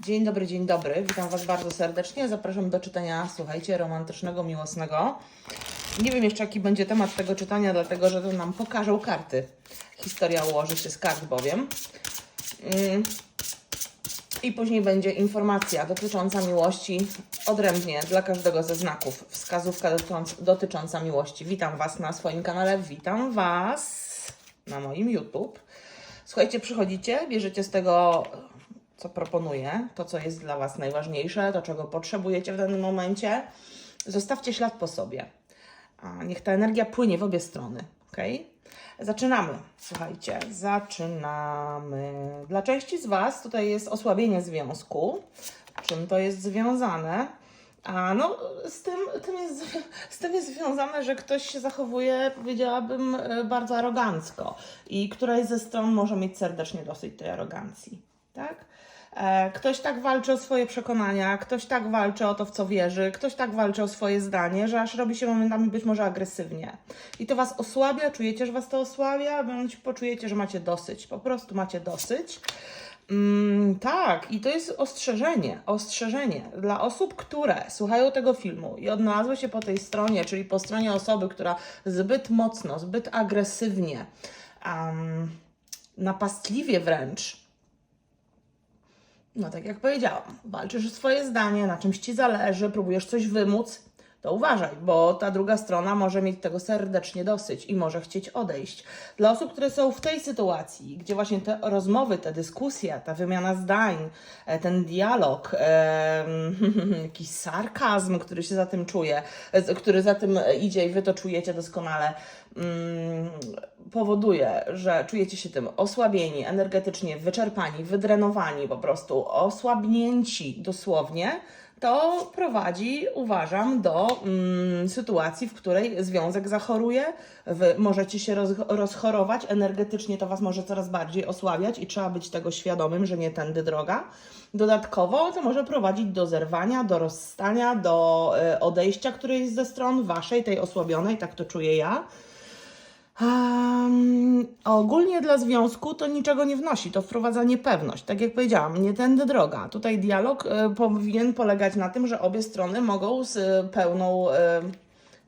Dzień dobry, dzień dobry. Witam Was bardzo serdecznie. Zapraszam do czytania, słuchajcie, romantycznego, miłosnego. Nie wiem jeszcze, jaki będzie temat tego czytania, dlatego że to nam pokażą karty. Historia ułoży się z kart bowiem. Mm. I później będzie informacja dotycząca miłości odrębnie dla każdego ze znaków. Wskazówka dotycząca, dotycząca miłości. Witam Was na swoim kanale, witam Was na moim YouTube. Słuchajcie, przychodzicie, bierzecie z tego, co proponuję, to, co jest dla Was najważniejsze, to, czego potrzebujecie w danym momencie. Zostawcie ślad po sobie. A niech ta energia płynie w obie strony, ok? Zaczynamy. Słuchajcie, zaczynamy. Dla części z Was tutaj jest osłabienie związku. Czym to jest związane? A no, z tym, tym jest, z tym jest związane, że ktoś się zachowuje, powiedziałabym, e, bardzo arogancko i któraś ze stron może mieć serdecznie dosyć tej arogancji, tak? E, Ktoś tak walczy o swoje przekonania, ktoś tak walczy o to, w co wierzy, ktoś tak walczy o swoje zdanie, że aż robi się momentami być może agresywnie. I to Was osłabia, czujecie, że Was to osłabia, bądź poczujecie, że macie dosyć, po prostu macie dosyć. Mm, tak, i to jest ostrzeżenie, ostrzeżenie dla osób, które słuchają tego filmu i odnalazły się po tej stronie, czyli po stronie osoby, która zbyt mocno, zbyt agresywnie, um, napastliwie wręcz, no tak jak powiedziałam, walczysz o swoje zdanie, na czymś ci zależy, próbujesz coś wymóc, to uważaj, bo ta druga strona może mieć tego serdecznie dosyć i może chcieć odejść. Dla osób, które są w tej sytuacji, gdzie właśnie te rozmowy, te dyskusje, ta wymiana zdań, e, ten dialog, em, jakiś sarkazm, który się za tym czuje, e, który za tym idzie i wy to czujecie doskonale, mm, powoduje, że czujecie się tym osłabieni, energetycznie wyczerpani, wydrenowani, po prostu osłabnięci dosłownie, to prowadzi, uważam, do mm, sytuacji, w której związek zachoruje, wy możecie się roz, rozchorować, energetycznie to Was może coraz bardziej osłabiać i trzeba być tego świadomym, że nie tędy droga. Dodatkowo to może prowadzić do zerwania, do rozstania, do e, odejścia którejś ze stron Waszej, tej osłabionej, tak to czuję ja. Ogólnie dla związku to niczego nie wnosi, to wprowadza niepewność. Tak jak powiedziałam, nie tędy droga. Tutaj dialog e, powinien polegać na tym, że obie strony mogą z e, pełną, e,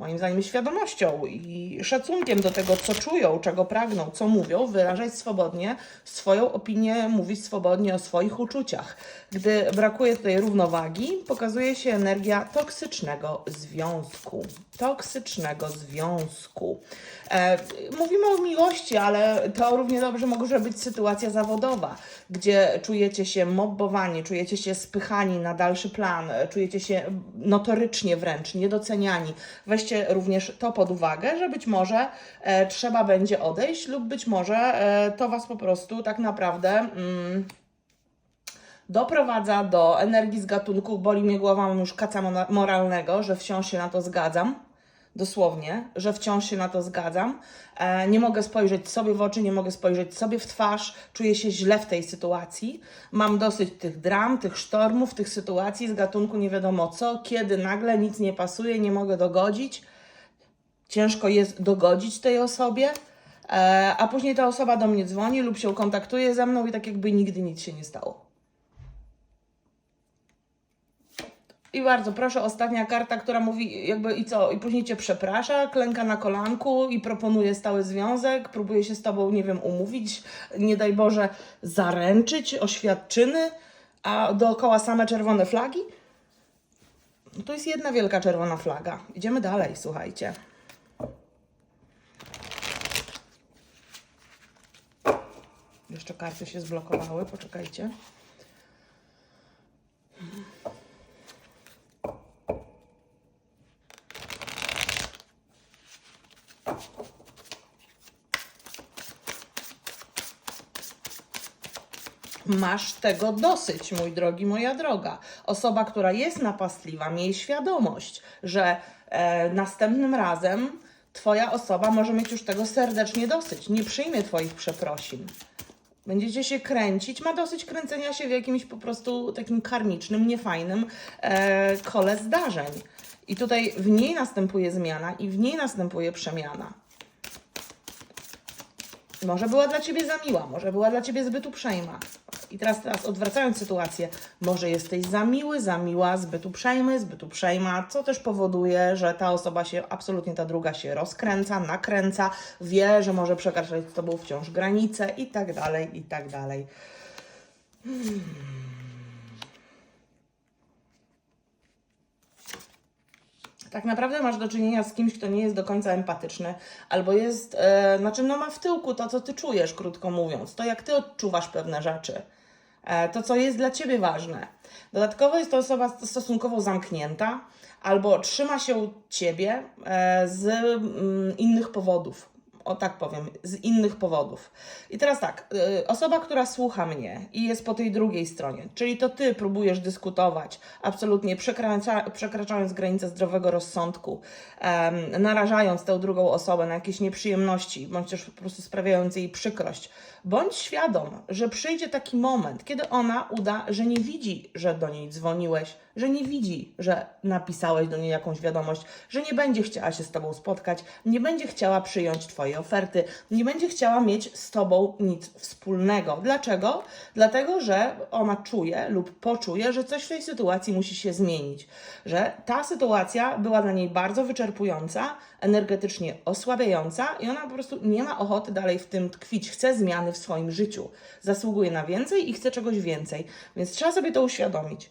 moim zdaniem, świadomością i szacunkiem do tego, co czują, czego pragną, co mówią, wyrażać swobodnie swoją opinię, mówić swobodnie o swoich uczuciach. Gdy brakuje tej równowagi, pokazuje się energia toksycznego związku. Toksycznego związku. E, mówimy o miłości, ale to równie dobrze może być sytuacja zawodowa, gdzie czujecie się mobbowani, czujecie się spychani na dalszy plan, czujecie się notorycznie wręcz niedoceniani. Weźcie również to pod uwagę, że być może e, trzeba będzie odejść, lub być może e, to Was po prostu tak naprawdę. Mm, doprowadza do energii z gatunku, boli mnie głowa, mam już kaca moralnego, że wciąż się na to zgadzam. Dosłownie, że wciąż się na to zgadzam. E, nie mogę spojrzeć sobie w oczy, nie mogę spojrzeć sobie w twarz, czuję się źle w tej sytuacji. Mam dosyć tych dram, tych sztormów, tych sytuacji z gatunku nie wiadomo co, kiedy nagle nic nie pasuje, nie mogę dogodzić. Ciężko jest dogodzić tej osobie, e, a później ta osoba do mnie dzwoni lub się kontaktuje ze mną i tak jakby nigdy nic się nie stało. I bardzo proszę, ostatnia karta, która mówi jakby i co, i później cię przeprasza, klęka na kolanku i proponuje stały związek, próbuje się z tobą, nie wiem, umówić, nie daj Boże, zaręczyć, oświadczyny, a dookoła same czerwone flagi? No to jest jedna wielka czerwona flaga. Idziemy dalej, słuchajcie. Jeszcze karty się zblokowały, poczekajcie. Masz tego dosyć, mój drogi, moja droga. Osoba, która jest napastliwa, miej świadomość, że e, następnym razem Twoja osoba może mieć już tego serdecznie dosyć. Nie przyjmie Twoich przeprosin. Będziecie się kręcić, ma dosyć kręcenia się w jakimś po prostu takim karmicznym, niefajnym e, kole zdarzeń. I tutaj w niej następuje zmiana i w niej następuje przemiana. Może była dla ciebie za miła, może była dla ciebie zbyt uprzejma. I teraz, teraz odwracając sytuację, może jesteś za miły, za miła, zbyt uprzejmy, zbyt uprzejma, co też powoduje, że ta osoba się, absolutnie ta druga się rozkręca, nakręca, wie, że może przekraczać z Tobą wciąż granice i tak dalej, i tak dalej. tak naprawdę masz do czynienia z kimś, kto nie jest do końca empatyczny, albo jest, e, znaczy no ma w tyłku to, co ty czujesz, krótko mówiąc, to jak ty odczuwasz pewne rzeczy, to, co jest dla ciebie ważne. Dodatkowo jest to osoba stosunkowo zamknięta, albo trzyma się ciebie e, z mm, innych powodów o tak powiem, z innych powodów. I teraz tak, y, osoba, która słucha mnie i jest po tej drugiej stronie, czyli to ty próbujesz dyskutować, absolutnie przekracza, przekraczając granice zdrowego rozsądku, um, narażając tę drugą osobę na jakieś nieprzyjemności, bądź też po prostu sprawiając jej przykrość. Bądź świadom, że przyjdzie taki moment, kiedy ona uda, że nie widzi, że do niej dzwoniłeś, że nie widzi, że napisałeś do niej jakąś wiadomość, że nie będzie chciała się z tobą spotkać, nie będzie chciała przyjąć twojej oferty, nie będzie chciała mieć z tobą nic wspólnego. Dlaczego? Dlatego, że ona czuje lub poczuje, że coś w tej sytuacji musi się zmienić, że ta sytuacja była dla niej bardzo wyczerpująca, energetycznie osłabiająca i ona po prostu nie ma ochoty dalej w tym tkwić, chce zmiany w swoim życiu, zasługuje na więcej i chce czegoś więcej, więc trzeba sobie to uświadomić.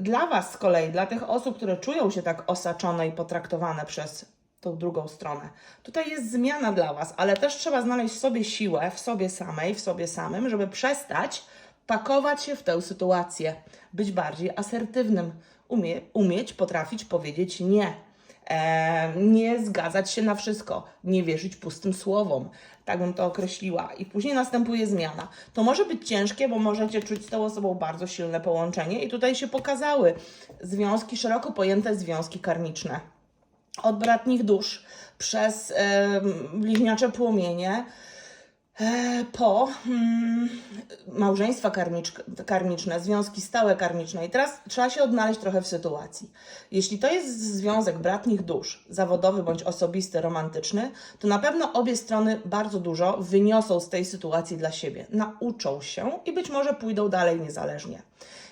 Dla Was z kolei, dla tych osób, które czują się tak osaczone i potraktowane przez tą drugą stronę. Tutaj jest zmiana dla Was, ale też trzeba znaleźć sobie siłę, w sobie samej, w sobie samym, żeby przestać pakować się w tę sytuację, być bardziej asertywnym, umie, umieć, potrafić powiedzieć nie nie zgadzać się na wszystko, nie wierzyć pustym słowom. Tak bym to określiła. I później następuje zmiana. To może być ciężkie, bo możecie czuć z tą osobą bardzo silne połączenie, i tutaj się pokazały związki, szeroko pojęte związki karmiczne. Od bratnich dusz przez bliźniacze płomienie po hmm, małżeństwa karmiczne, związki stałe karmiczne. I teraz trzeba się odnaleźć trochę w sytuacji. Jeśli to jest związek bratnich dusz, zawodowy bądź osobisty, romantyczny, to na pewno obie strony bardzo dużo wyniosą z tej sytuacji dla siebie. Nauczą się i być może pójdą dalej niezależnie.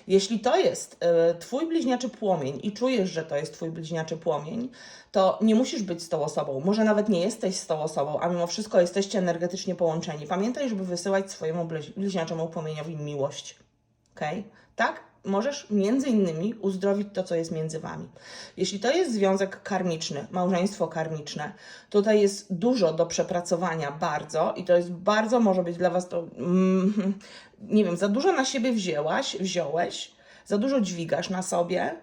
Jeśli to jest y, Twój bliźniaczy płomień i czujesz, że to jest Twój bliźniaczy płomień, to nie musisz być z tą osobą. Może nawet nie jesteś z tą osobą, a mimo wszystko jesteście energetycznie połączeni. Pamiętaj, żeby wysyłać swojemu bliźniaczemu płomieniowi miłość. Ok? Tak? możesz między innymi uzdrowić to, co jest między wami. Jeśli to jest związek karmiczny, małżeństwo karmiczne, tutaj jest dużo do przepracowania, bardzo, i to jest bardzo, może być dla was to, mm, nie wiem, za dużo na siebie wzięłaś, wziąłeś, za dużo dźwigasz na sobie.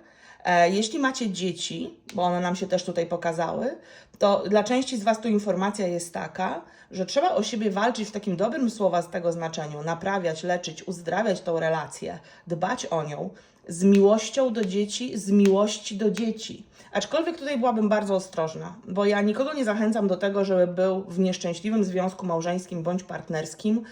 E, jeśli macie dzieci, bo one nam się też tutaj pokazały, to dla części z Was tu informacja jest taka, że trzeba o siebie walczyć w takim dobrym słowa z tego znaczeniu, naprawiać, leczyć, uzdrawiać tą relację, dbać o nią z miłością do dzieci, z miłości do dzieci. Aczkolwiek tutaj byłabym bardzo ostrożna, bo ja nikogo nie zachęcam do tego, żeby był w nieszczęśliwym związku małżeńskim bądź partnerskim,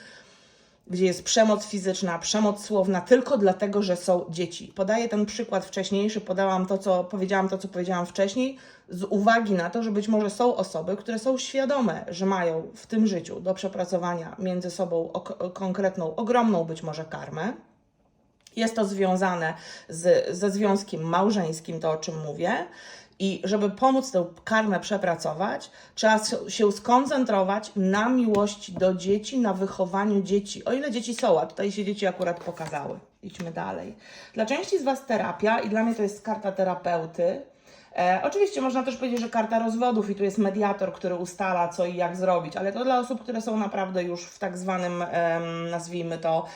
gdzie jest przemoc fizyczna, przemoc słowna, tylko dlatego, że są dzieci. Podaję ten przykład wcześniejszy, podałam to, co powiedziałam, to, co powiedziałam wcześniej, z uwagi na to, że być może są osoby, które są świadome, że mają w tym życiu do przepracowania między sobą konkretną, ogromną być może karmę. Jest to związane z, ze związkiem małżeńskim, to o czym mówię. I żeby pomóc tę karmę przepracować, trzeba się skoncentrować na miłości do dzieci, na wychowaniu dzieci. O ile dzieci są, a tutaj się dzieci akurat pokazały. Idźmy dalej. Dla części z Was terapia i dla mnie to jest karta terapeuty. E, oczywiście można też powiedzieć, że karta rozwodów i tu jest mediator, który ustala co i jak zrobić, ale to dla osób, które są naprawdę już w tak zwanym, nazwijmy to,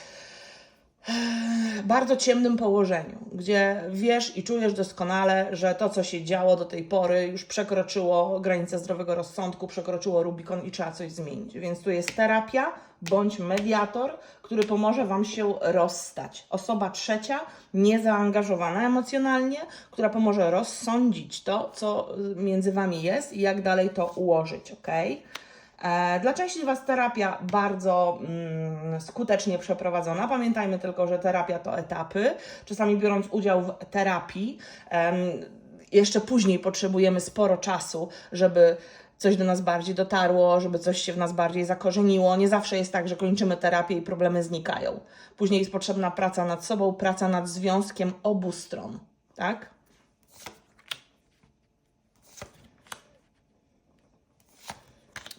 bardzo ciemnym położeniu, gdzie wiesz i czujesz doskonale, że to, co się działo do tej pory, już przekroczyło granicę zdrowego rozsądku, przekroczyło Rubikon i trzeba coś zmienić. Więc tu jest terapia bądź mediator, który pomoże Wam się rozstać. Osoba trzecia, niezaangażowana emocjonalnie, która pomoże rozsądzić to, co między Wami jest i jak dalej to ułożyć, ok? E, dla części z Was terapia bardzo mm, skutecznie przeprowadzona. Pamiętajmy tylko, że terapia to etapy. Czasami biorąc udział w terapii, jeszcze później potrzebujemy sporo czasu, żeby coś do nas bardziej dotarło, żeby coś się w nas bardziej zakorzeniło. Nie zawsze jest tak, że kończymy terapię i problemy znikają. Później jest potrzebna praca nad sobą, praca nad związkiem obu stron, tak?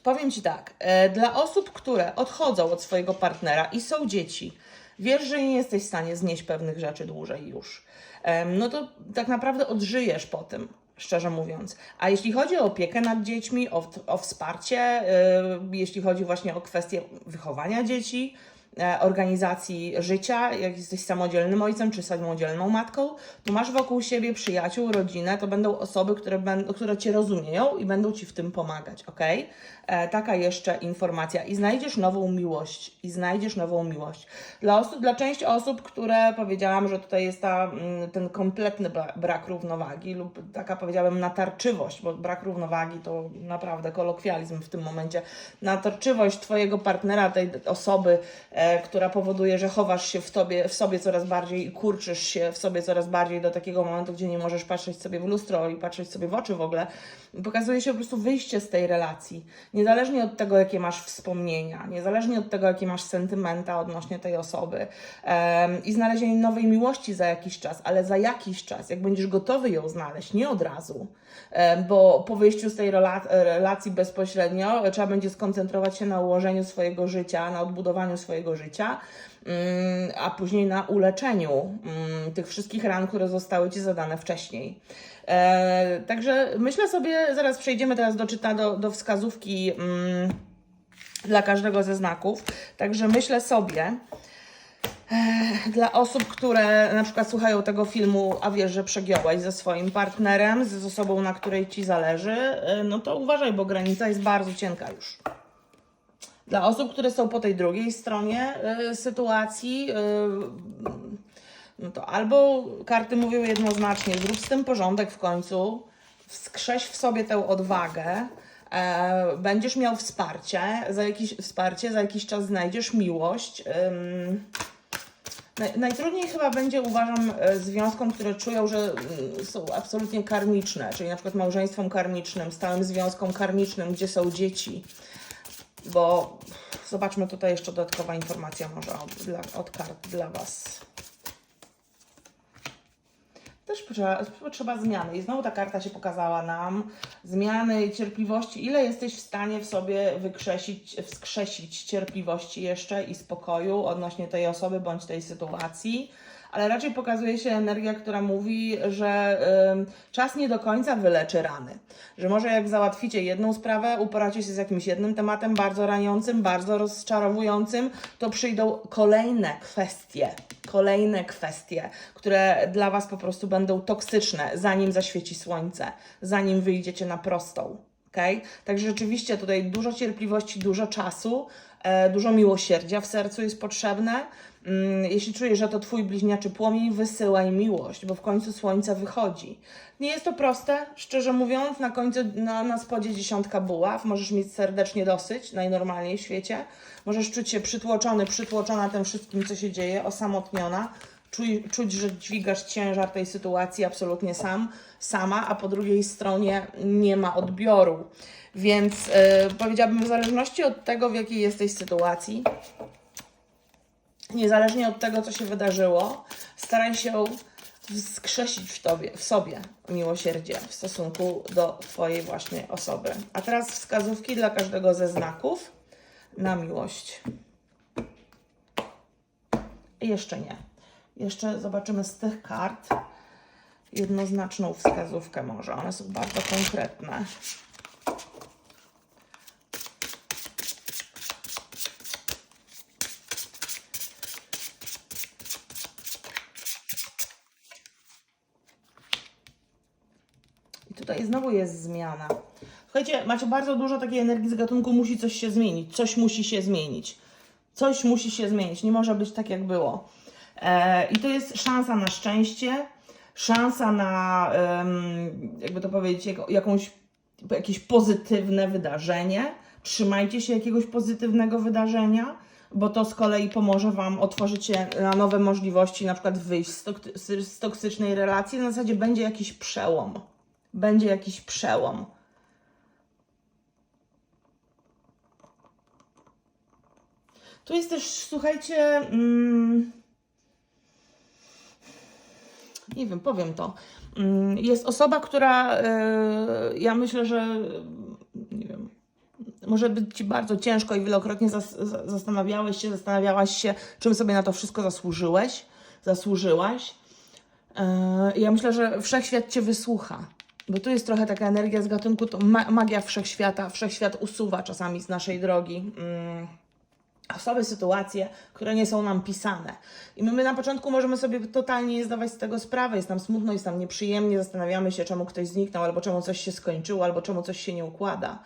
Powiem Ci tak, e, dla osób, które odchodzą od swojego partnera i są dzieci, wiesz, że nie jesteś w stanie znieść pewnych rzeczy dłużej już, no to tak naprawdę odżyjesz po tym, szczerze mówiąc. A jeśli chodzi o opiekę nad dziećmi, o, o wsparcie, e, jeśli chodzi właśnie o kwestię wychowania dzieci, organizacji życia, jak jesteś samodzielnym ojcem czy samodzielną matką, to masz wokół siebie przyjaciół, rodzinę, to będą osoby, które, będą, które Cię rozumieją i będą Ci w tym pomagać, ok? E, taka jeszcze informacja. I znajdziesz nową miłość. I znajdziesz nową miłość. Dla osób, dla części osób, które powiedziałam, że tutaj jest ta, mm, ten kompletny bra- brak równowagi lub taka powiedziałabym natarczywość, bo brak równowagi to naprawdę kolokwializm w tym momencie. Natarczywość Twojego partnera, tej osoby, e, która powoduje, że chowasz się w, tobie, w sobie coraz bardziej i kurczysz się w sobie coraz bardziej do takiego momentu, gdzie nie możesz patrzeć sobie w lustro i patrzeć sobie w oczy w ogóle. Pokazuje się po prostu wyjście z tej relacji. Niezależnie od tego, jakie masz wspomnienia, niezależnie od tego, jakie masz sentymenta odnośnie tej osoby em, i znalezienie nowej miłości za jakiś czas, ale za jakiś czas, jak będziesz gotowy ją znaleźć, nie od razu, em, bo po wyjściu z tej rela- relacji bezpośrednio trzeba będzie skoncentrować się na ułożeniu swojego życia, na odbudowaniu swojego życia, mm, a później na uleczeniu mm, tych wszystkich ran, które zostały Ci zadane wcześniej. E, także myślę sobie, zaraz przejdziemy teraz do czyta, do, do wskazówki mm, dla każdego ze znaków. Także myślę sobie, e, dla osób, które na przykład słuchają tego filmu, a wiesz, że przegiąłeś ze swoim partnerem, z osobą, na której ci zależy, e, no to uważaj, bo granica jest bardzo cienka już. Dla osób, które są po tej drugiej stronie e, sytuacji, e, no to albo karty mówią jednoznacznie, zrób z tym porządek w końcu, wskrześ w sobie tę odwagę, e, będziesz miał wsparcie, za jakiś, wsparcie, za jakiś czas znajdziesz miłość. Ym, naj, najtrudniej chyba będzie, uważam, e, związkom, które czują, że mm, są absolutnie karmiczne, czyli na przykład małżeństwom karmicznym, stałym związkom karmicznym, gdzie są dzieci. Bo zobaczmy tutaj jeszcze dodatkowa informacja może od, dla, od kart dla Was też potrzeba, zmiany. I znowu ta karta się pokazała nam. Zmiany i cierpliwości. Ile jesteś w stanie w sobie wykrzesić, wskrzesić cierpliwości jeszcze i spokoju odnośnie tej osoby bądź tej sytuacji. Ale raczej pokazuje się energia, która mówi, że czas nie do końca wyleczy rany. Że może jak załatwicie jedną sprawę, uporacie się z jakimś jednym tematem bardzo raniącym, bardzo rozczarowującym, to przyjdą kolejne kwestie kolejne kwestie, które dla Was po prostu będą toksyczne, zanim zaświeci słońce, zanim wyjdziecie na prostą. Okay? Także rzeczywiście tutaj dużo cierpliwości, dużo czasu, e, dużo miłosierdzia w sercu jest potrzebne. Mm, jeśli czujesz, że to Twój bliźniaczy płomień, wysyłaj miłość, bo w końcu słońce wychodzi. Nie jest to proste, szczerze mówiąc, na końcu, na, na spodzie dziesiątka buław, możesz mieć serdecznie dosyć, najnormalniej w świecie. Możesz czuć się przytłoczony, przytłoczona tym wszystkim, co się dzieje, osamotniona. Czuj, czuć, że dźwigasz ciężar tej sytuacji absolutnie sam, sama, a po drugiej stronie nie ma odbioru. Więc yy, powiedziałabym, w zależności od tego, w jakiej jesteś sytuacji, niezależnie od tego, co się wydarzyło, staraj się wskrzesić w, tobie, w sobie miłosierdzie w stosunku do Twojej właśnie osoby. A teraz wskazówki dla każdego ze znaków na miłość. Jeszcze nie. Jeszcze zobaczymy z tych kart jednoznaczną wskazówkę może. One są bardzo konkretne. I tutaj znowu jest zmiana. Słuchajcie, macie bardzo dużo takiej energii z gatunku musi coś się zmienić, coś musi się zmienić. Coś musi się zmienić, nie może być tak jak było. E, I to jest szansa na szczęście, szansa na, em, jakby to powiedzieć, jakąś, jakieś pozytywne wydarzenie. Trzymajcie się jakiegoś pozytywnego wydarzenia, bo to z kolei pomoże Wam otworzyć się na nowe możliwości, na przykład wyjść z, z toksycznej relacji. Na zasadzie będzie jakiś przełom będzie jakiś przełom. Tu jest też, słuchajcie, mm, nie wiem, powiem to. Mm, jest osoba, która y, ja myślę, że nie wiem, może być ci bardzo ciężko i wielokrotnie zastanawiałeś się, zastanawiałaś się, czym sobie na to wszystko zasłużyłeś, zasłużyłaś. Y, ja myślę, że wszechświat cię wysłucha. Bo tu jest trochę taka energia z gatunku, to ma, magia wszechświata. Wszechświat usuwa czasami z naszej drogi. Mm osoby, sytuacje, które nie są nam pisane. I my, my na początku możemy sobie totalnie nie zdawać z tego sprawy, jest nam smutno, jest nam nieprzyjemnie, zastanawiamy się, czemu ktoś zniknął, albo czemu coś się skończyło, albo czemu coś się nie układa.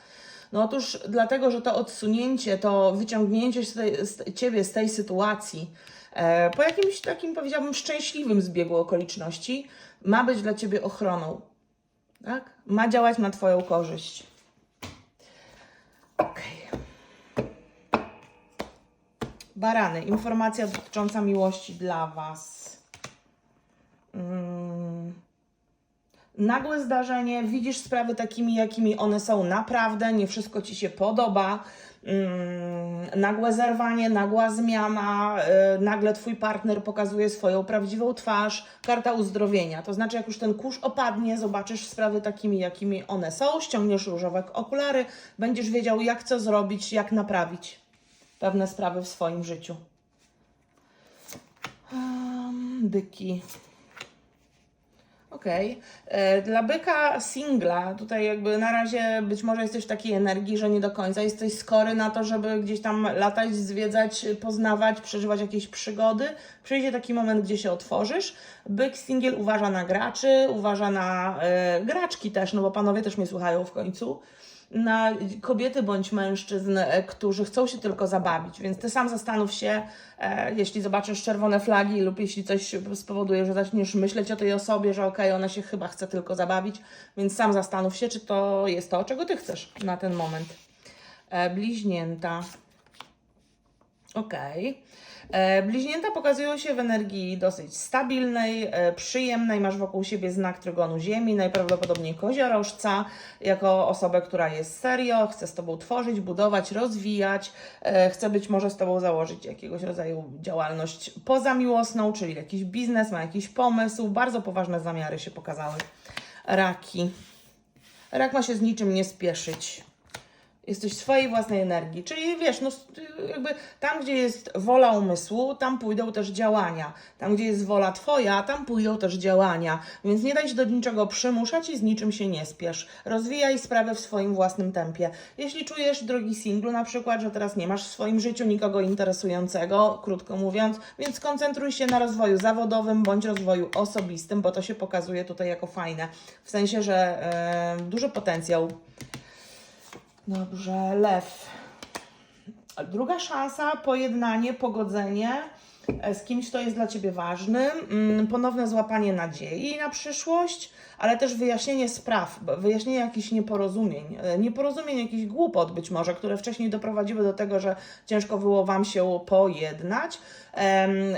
No otóż dlatego, że to odsunięcie, to wyciągnięcie tej, z Ciebie z tej sytuacji e, po jakimś takim, powiedziałabym, szczęśliwym zbiegu okoliczności ma być dla Ciebie ochroną. Tak? Ma działać na Twoją korzyść. Okej. Barany, informacja dotycząca miłości dla Was. Mm. Nagłe zdarzenie, widzisz sprawy takimi, jakimi one są naprawdę, nie wszystko Ci się podoba. Mm. Nagłe zerwanie, nagła zmiana, y, nagle Twój partner pokazuje swoją prawdziwą twarz. Karta uzdrowienia, to znaczy, jak już ten kurz opadnie, zobaczysz sprawy takimi, jakimi one są, ściągniesz różowe okulary, będziesz wiedział, jak co zrobić, jak naprawić pewne sprawy w swoim życiu. Um, byki. Okej. E, Dla byka singla, tutaj jakby na razie być może jesteś w takiej energii, że nie do końca jesteś skory na to, żeby gdzieś tam latać, zwiedzać, poznawać, przeżywać jakieś przygody. Przyjdzie taki moment, gdzie się otworzysz. Byk singiel uważa na graczy, uważa na e, graczki też, no bo panowie też mnie słuchają w końcu na kobiety bądź mężczyzn, e, którzy chcą się tylko zabawić. Więc ty sam zastanów się, e, jeśli zobaczysz czerwone flagi lub jeśli coś spowoduje, że zaczniesz myśleć o tej osobie, że okej, ona się chyba chce tylko zabawić, więc sam zastanów się, czy to jest to, czego ty chcesz na ten moment. E, bliźnięta. Okej. E, Bliźnięta pokazują się w energii dosyć stabilnej, e, przyjemnej. Masz wokół siebie znak trygonu Ziemi, najprawdopodobniej koziorożca, jako osobę, która jest serio, chce z Tobą tworzyć, budować, rozwijać, e, chce być może z Tobą założyć jakiegoś rodzaju działalność pozamiłosną, czyli jakiś biznes, ma jakiś pomysł. Bardzo poważne zamiary się pokazały. Raki. Rak ma się z niczym nie spieszyć. Jesteś swojej własnej energii, czyli wiesz, no jakby tam, gdzie jest wola umysłu, tam pójdą też działania. Tam, gdzie jest wola twoja, tam pójdą też działania. Więc nie daj się do niczego przymuszać i z niczym się nie spiesz. Rozwijaj sprawę w swoim własnym tempie. Jeśli czujesz, drogi singlu, na przykład, że teraz nie masz w swoim życiu nikogo interesującego, krótko mówiąc, więc skoncentruj się na rozwoju zawodowym bądź rozwoju osobistym, bo to się pokazuje tutaj jako fajne. W sensie, że e, duży potencjał Dobrze, lew. Druga szansa, pojednanie, pogodzenie. E, z kimś, kto jest dla Ciebie ważny, mm, ponowne złapanie nadziei na przyszłość, ale też wyjaśnienie spraw, wyjaśnienie jakichś nieporozumień, e, nieporozumień, jakichś głupot być może, które wcześniej doprowadziły do tego, że ciężko było Wam się pojednać.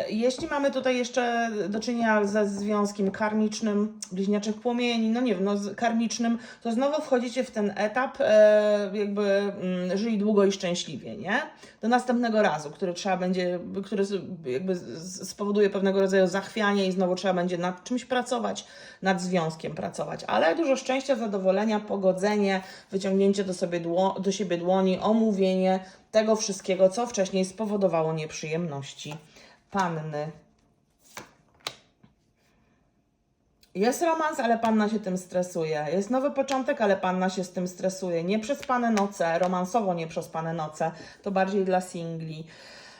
Jeśli mamy tutaj jeszcze do czynienia ze związkiem karmicznym, bliźniaczych płomieni, no nie wiem, no karmicznym, to znowu wchodzicie w ten etap, e, jakby mm, żyli długo i szczęśliwie, nie? Do następnego razu, który trzeba będzie, który jakby spowoduje pewnego rodzaju zachwianie i znowu trzeba będzie nad czymś pracować, nad związkiem pracować. Ale dużo szczęścia, zadowolenia, pogodzenie, wyciągnięcie do, sobie dło, do siebie dłoni, omówienie tego wszystkiego, co wcześniej spowodowało nieprzyjemności. Panny. Jest romans, ale panna się tym stresuje. Jest nowy początek, ale panna się z tym stresuje. Nieprzespane noce, romansowo nieprzespane noce, to bardziej dla singli.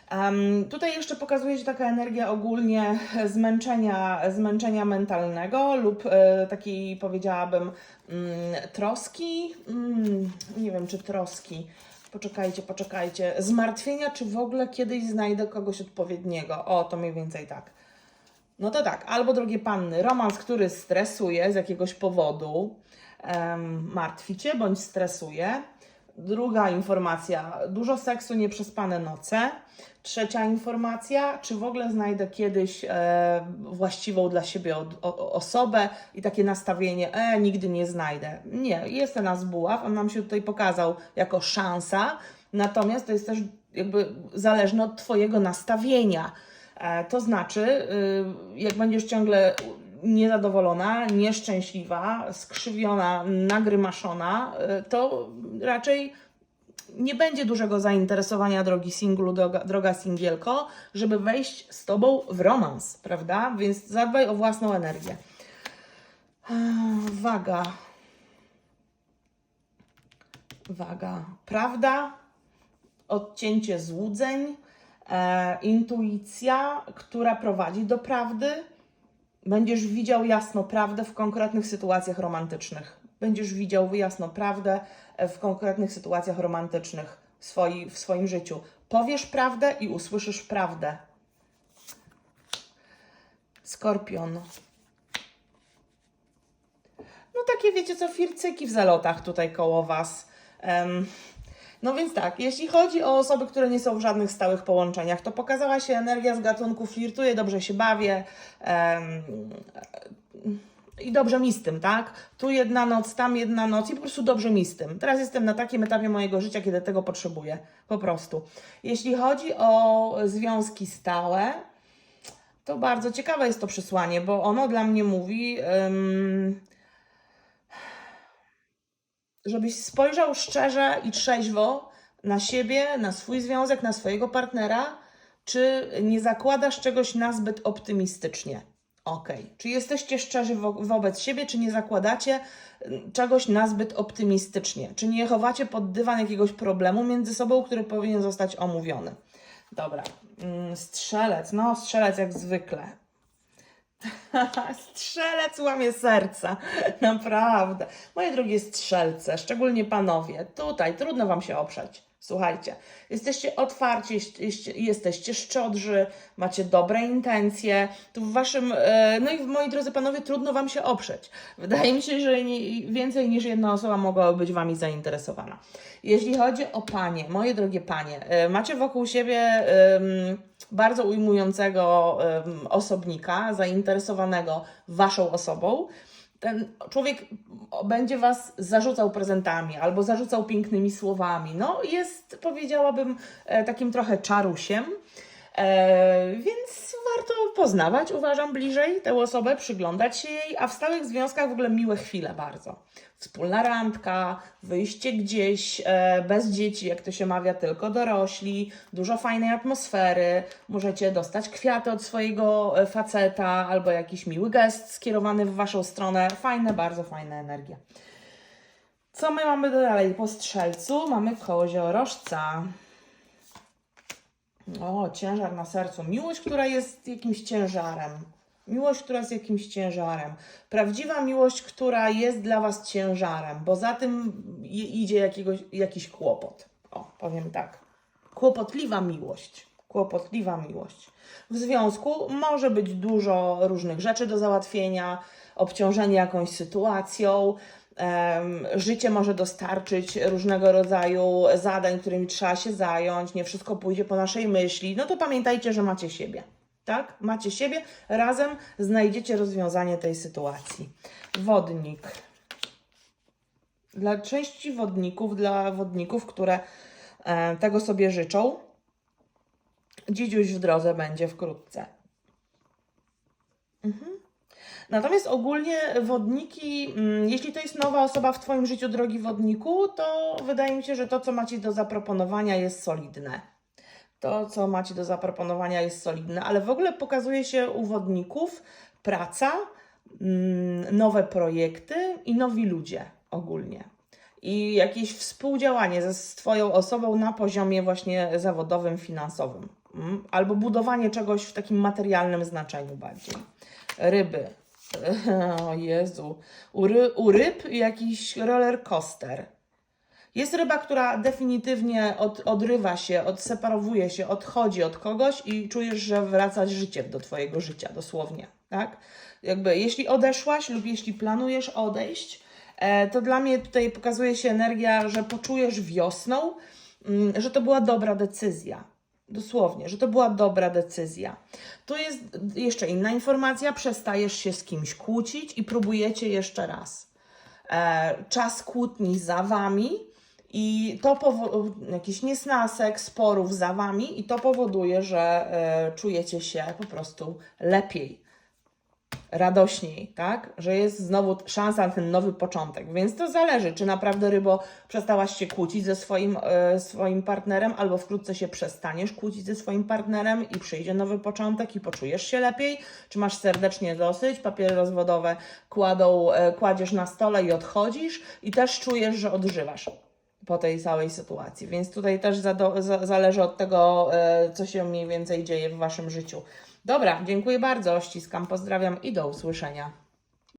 Em, tutaj jeszcze pokazuje się taka energia ogólnie zmęczenia, zmęczenia mentalnego lub e, takiej powiedziałabym mm, troski, mm, nie wiem czy troski, poczekajcie, poczekajcie, zmartwienia, czy w ogóle kiedyś znajdę kogoś odpowiedniego. O, to mniej więcej tak. No to tak, albo drogie panny, romans, który stresuje z jakiegoś powodu, em, martwi cię bądź stresuje. Druga informacja, dużo seksu, nieprzespane noce. Trzecia informacja, czy w ogóle znajdę kiedyś e, właściwą dla siebie od, o, osobę i takie nastawienie, e, nigdy nie znajdę. Nie, jest ten nas buław, on nam się tutaj pokazał jako szansa, natomiast to jest też jakby zależne od Twojego nastawienia. E, To znaczy, y, jak będziesz ciągle niezadowolona, nieszczęśliwa, skrzywiona, nagrymaszona, y, to raczej nie będzie dużego zainteresowania drogi singlu, droga, singielko, żeby wejść z Tobą w romans, prawda? Więc zadbaj o własną energię. Waga. Waga. Prawda, odcięcie złudzeń, e, intuicja, która prowadzi do prawdy. Będziesz widział jasno prawdę w konkretnych sytuacjach romantycznych. Będziesz widział jasno prawdę e, w konkretnych sytuacjach romantycznych swoi, w swoim życiu. Powiesz prawdę i usłyszysz prawdę. Skorpion. No takie wiecie co, fircyki w zalotach tutaj koło Was. Em, no więc tak, jeśli chodzi o osoby, które nie są w żadnych stałych połączeniach, to pokazała się energia z gatunku flirtuję, dobrze się bawię em, i dobrze mi z tym, tak? Tu jedna noc, tam jedna noc i po prostu dobrze mi z tym. Teraz jestem na takim etapie mojego życia, kiedy tego potrzebuję, po prostu. Jeśli chodzi o związki stałe, to bardzo ciekawe jest to przesłanie, bo ono dla mnie mówi, em, żebyś spojrzał szczerze i trzeźwo na siebie, na swój związek, na swojego partnera, czy nie zakładasz czegoś nazbyt optymistycznie. Okej. Czy jesteście szczerzy wo- wobec siebie, czy nie zakładacie mm, czegoś nazbyt optymistycznie? Czy nie chowacie pod dywan jakiegoś problemu między sobą, który powinien zostać omówiony? Dobra. Mm, Strzelec. No, strzelec jak zwykle. Strzelec łamie serca, naprawdę. Moje drogie strzelce, szczególnie panowie, tutaj trudno wam się oprzeć. Słuchajcie, jesteście otwarci, jesteście szczodrzy, macie dobre intencje. Tu w waszym, e, no i moi drodzy panowie, trudno wam się oprzeć. Wydaje mi się, że więcej niż jedna osoba mogłaby być wami zainteresowana. Jeśli chodzi o panie, moje drogie panie, e, macie wokół siebie bardzo ujmującego osobnika, zainteresowanego waszą osobą. Ten człowiek będzie was zarzucał prezentami albo zarzucał pięknymi słowami. No, jest, powiedziałabym, e, takim trochę czarusiem. E, więc warto poznawać, uważam, bliżej tę osobę, przyglądać się jej, a w stałych związkach w ogóle miłe chwile bardzo. Wspólna randka, wyjście gdzieś e, bez dzieci, jak to się mawia, tylko dorośli, dużo fajnej atmosfery, możecie dostać kwiaty od swojego e, faceta albo jakiś miły gest skierowany w waszą stronę. Fajne, bardzo fajna energia. Co my mamy dalej? Po strzelcu mamy koziorożca. O, ciężar na sercu. Miłość, która jest jakimś ciężarem. Miłość, która jest jakimś ciężarem. Prawdziwa miłość, która jest dla Was ciężarem, bo za tym idzie jakiegoś, jakiś kłopot. O, powiem tak. Kłopotliwa miłość. Kłopotliwa miłość. W związku może być dużo różnych rzeczy do załatwienia, obciążenie jakąś sytuacją. Życie może dostarczyć różnego rodzaju zadań, którymi trzeba się zająć. Nie wszystko pójdzie po naszej myśli. No to pamiętajcie, że macie siebie. Tak? Macie siebie, razem znajdziecie rozwiązanie tej sytuacji. Wodnik. Dla części wodników, dla wodników, które tego sobie życzą, dzidziuś w drodze będzie wkrótce. Mhm. Natomiast ogólnie wodniki, mm, jeśli to jest nowa osoba w Twoim życiu, drogi wodniku, to wydaje mi się, że to, co macie do zaproponowania, jest solidne. To, co macie do zaproponowania, jest solidne, ale w ogóle pokazuje się u wodników praca, mm, nowe projekty i nowi ludzie ogólnie. I jakieś współdziałanie ze z Twoją osobą na poziomie właśnie zawodowym, finansowym. Mm, Albo budowanie czegoś w takim materialnym znaczeniu bardziej. Ryby. O Jezu. U, ry, u ryb jakiś roller coaster. Jest ryba, która definitywnie od, odrywa się, odseparowuje się, odchodzi od kogoś i czujesz, że wraca życie do Twojego życia, dosłownie. Tak? Jakby, jeśli odeszłaś lub jeśli planujesz odejść, e, to dla mnie tutaj pokazuje się energia, że poczujesz wiosną, mm, że to była dobra decyzja. Dosłownie, że to była dobra decyzja. Tu jest jeszcze inna informacja: przestajesz się z kimś kłócić i próbujecie jeszcze raz. E, czas kłótni za wami I to powoduje jakiś niesnasek, sporów za wami, i to powoduje, że e, czujecie się po prostu lepiej radośniej, tak? Że jest znowu szansa na ten nowy początek. Więc to zależy, czy naprawdę rybo przestałaś się kłócić ze swoim, e, swoim partnerem, albo wkrótce się przestaniesz kłócić ze swoim partnerem i przyjdzie nowy początek i poczujesz się lepiej, czy masz serdecznie dosyć, papiery rozwodowe kładą, e, kładziesz na stole i odchodzisz i też czujesz, że odżywasz po tej całej sytuacji. Więc tutaj też za, za, zależy od tego, e, co się mniej więcej dzieje w Waszym życiu. Dobra, dziękuję bardzo, ściskam, pozdrawiam i do usłyszenia.